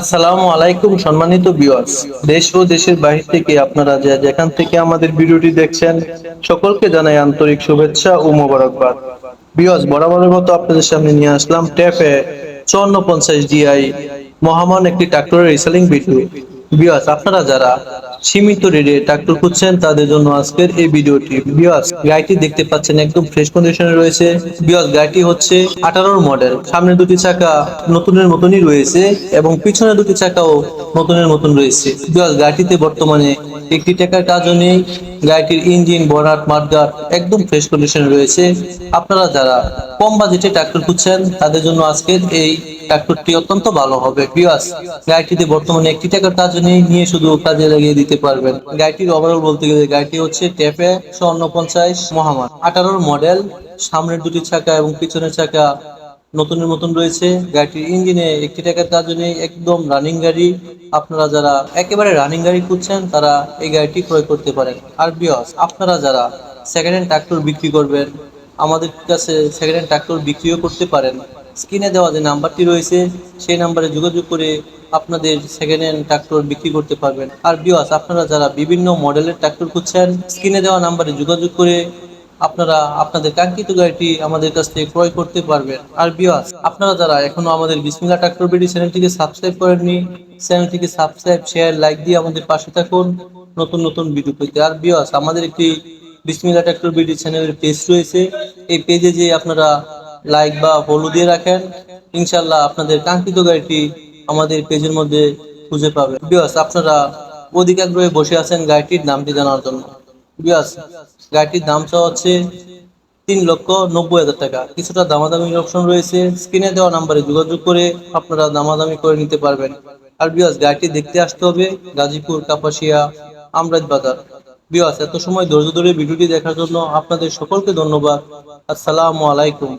আসসালামু আলাইকুম সম্মানিত ভিউয়ার্স দেশ ও দেশের বাহির থেকে আপনারা যে যেখান থেকে আমাদের ভিডিওটি দেখছেন, সকলকে জানাই আন্তরিক শুভেচ্ছা ও মোবারকবাদ। ভিউয়ার্স বরাবরের মতো আপনাদের সামনে নিয়ে আসলাম ট্যাপে চুয়ান্ন পঞ্চাশ ডিআই মহামান একটি ট্রাক্টরের রিসেলিং ভিডিও ভিউয়ার্স আপনারা যারা সীমিত রেটে ট্রাক্টর খুঁজছেন, তাদের জন্য আজকের এই ভিডিওটি। বিয়াস গাড়িটি দেখতে পাচ্ছেন, একদম ফ্রেশ কন্ডিশনে রয়েছে। বিয়াস গাড়িটি হচ্ছে আঠারোর মডেল সামনে দুটি চাকা নতুনের মতনই রয়েছে এবং পিছনে দুটি চাকাও নতুনের মতন রয়েছে। বিয়াস গাড়িটিতে বর্তমানে একটি টাকার কাজও নেই। গাড়িটির ইঞ্জিন বনাট মাঠগাট একদম ফ্রেশ কন্ডিশনে রয়েছে। আপনারা যারা কম বাজেটে ট্রাক্টর খুঁজছেন, তাদের জন্য আজকের এই ট্রাক্টরটি অত্যন্ত ভালো হবে। বিয়াস গাড়িটিতে বর্তমানে একটি টাকার কাজ নেই, নিয়ে শুধু কাজে লাগিয়ে দিতে পারবেন। গাড়িটির ওভারঅল বলতে গেলে গাড়িটি হচ্ছে ট্যাপে স্বর্ণ পঞ্চাশ মহামান আঠারোর মডেল সামনের দুটি চাকা এবং পিছনের চাকা নতুনের মতন রয়েছে। গাড়িটির ইঞ্জিনে একটি টাকার কাজ নেই, একদম রানিং গাড়ি। আপনারা যারা একেবারে রানিং গাড়ি খুঁজছেন, তারা এই গাড়িটি ক্রয় করতে পারেন। আর বিয়স, আপনারা যারা সেকেন্ড হ্যান্ড ট্রাক্টর বিক্রি করবেন, আমাদের কাছে সেকেন্ড হ্যান্ড ট্রাক্টর বিক্রিও করতে পারেন। স্ক্রিনে দেওয়া যে নাম্বারটি রয়েছে, সেই নাম্বারে যোগাযোগ করে আপনাদের সেকেন্ড হ্যান্ড ট্রাক্টর বিক্রি করতে পারবেন। আর বিওয়াস আপনারা যারা বিভিন্ন মডেলের ট্রাক্টর খুঁজছেন, স্ক্রিনে দেওয়া নাম্বারে যোগাযোগ করে আপনারা আপনাদের কাঙ্ক্ষিত গাড়িটি আমাদের কাছ থেকে ক্রয় করতে পারবেন। আর বিয়াস আপনারা যারা এখনও আমাদের বিসমিল্লা ট্রাক্টর বিডি চ্যানেলটিকে সাবস্ক্রাইব করেননি, চ্যানেলটিকে সাবস্ক্রাইব শেয়ার লাইক দিয়ে আমাদের পাশে থাকুন। নতুন নতুন ভিডিও পেতে। আর বিয়াস আমাদের একটি বিসমিল্লা ট্রাক্টর বিডি চ্যানেলের পেজ রয়েছে। এই পেজে যে আপনারা লাইক বা ফলো দিয়ে রাখেন। ইনশাল্লাহ আপনাদের কাঙ্ক্ষিত গাড়িটি আমাদের পেজের মধ্যে খুঁজে পাবেন। বিয়াস আপনারা অধিক আগ্রহে বসে আছেন গাড়িটির নামটি জানার জন্য। বিয়াস গাড়িটির দাম চাওয়া হচ্ছে তিন লক্ষ নব্বই হাজার টাকা। কিছুটা দামাদামি অপশন রয়েছে। স্ক্রিনে দেওয়া নাম্বারে যোগাযোগ করে আপনারা দামাদামি করে নিতে পারবেন। আর বিয়াস গাড়িটি দেখতে আসতে হবে গাজীপুর, কাপাসিয়া, আমরাজ বাজার। বিয়াস এত সময় ধৈর্য ধরে ভিডিওটি দেখার জন্য আপনাদের সকলকে ধন্যবাদ। আসসালামু আলাইকুম।